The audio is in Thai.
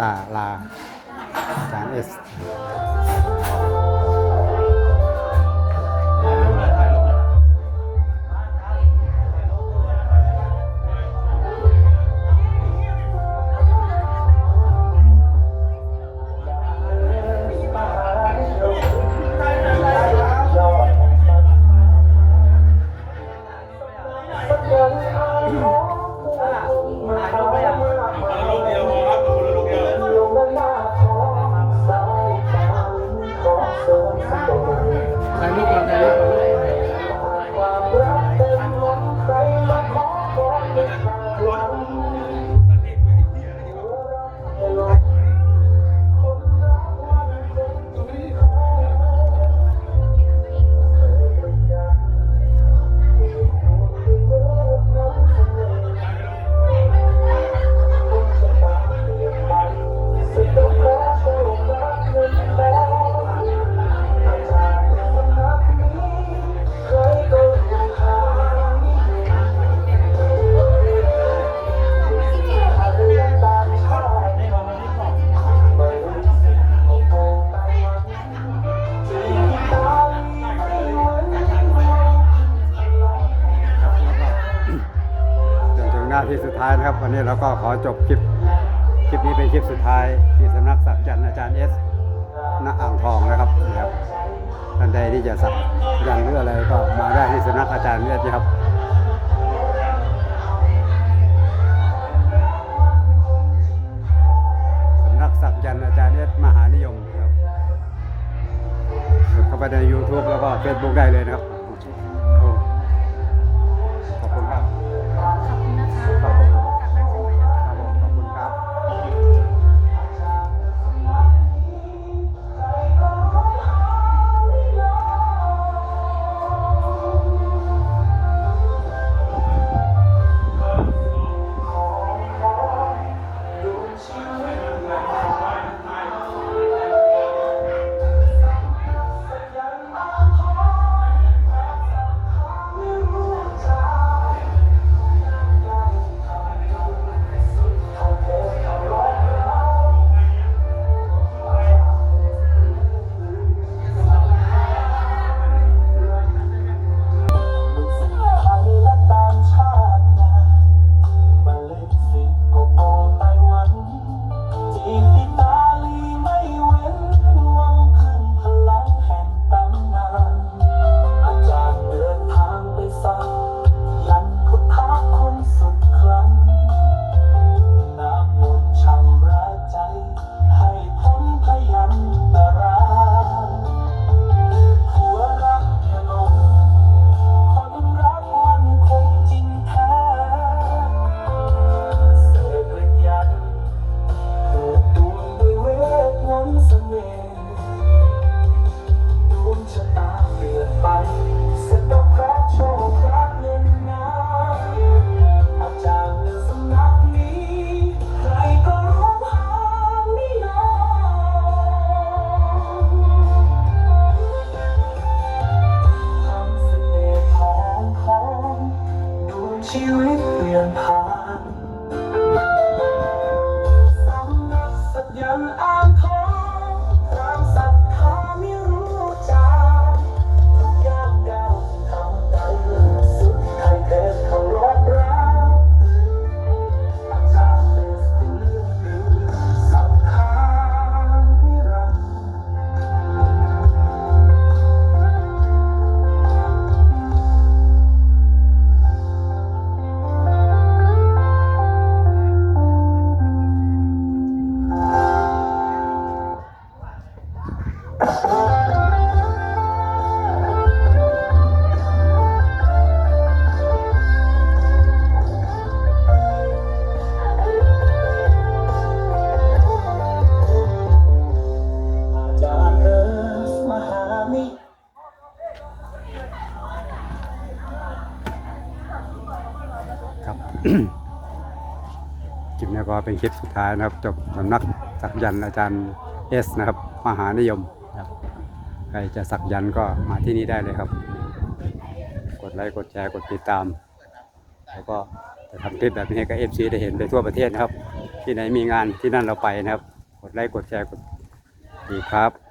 ตาลาอาจารย์เอส นาที่สุดท้ายนะครับ วันนี้เราก็ขอจบคลิป คลิปนี้เป็นคลิปสุดท้าย ที่สำนักสักยันอาจารย์เอสณอ่างทองนะครับนี่ครับท่านใดที่จะสักยันหรืออะไรก็มาได้ที่สำนักอาจารย์เอสนะครับสำนักสักยันอาจารย์เอสมหานิยมครับเข้าไปใน YouTube แล้วก็ Facebook ได้เลยนะครับ ครับคลิปนี้ก็เป็นคลิปสุดท้ายนะครับจบสำนักสักยันต์อาจารย์เอสนะครับ มหานิยมนะครับใครจะสักยันต์ก็มาที่นี่ได้เลยครับ กดไลค์กดแชร์กดติดตาม แล้วก็จะทำคลิปแบบนี้ให้กับเอฟซีได้เห็นไปทั่วประเทศนะครับ ที่ไหนมีงานที่นั่นเราไปนะครับ กดไลค์กดแชร์กดดีครับ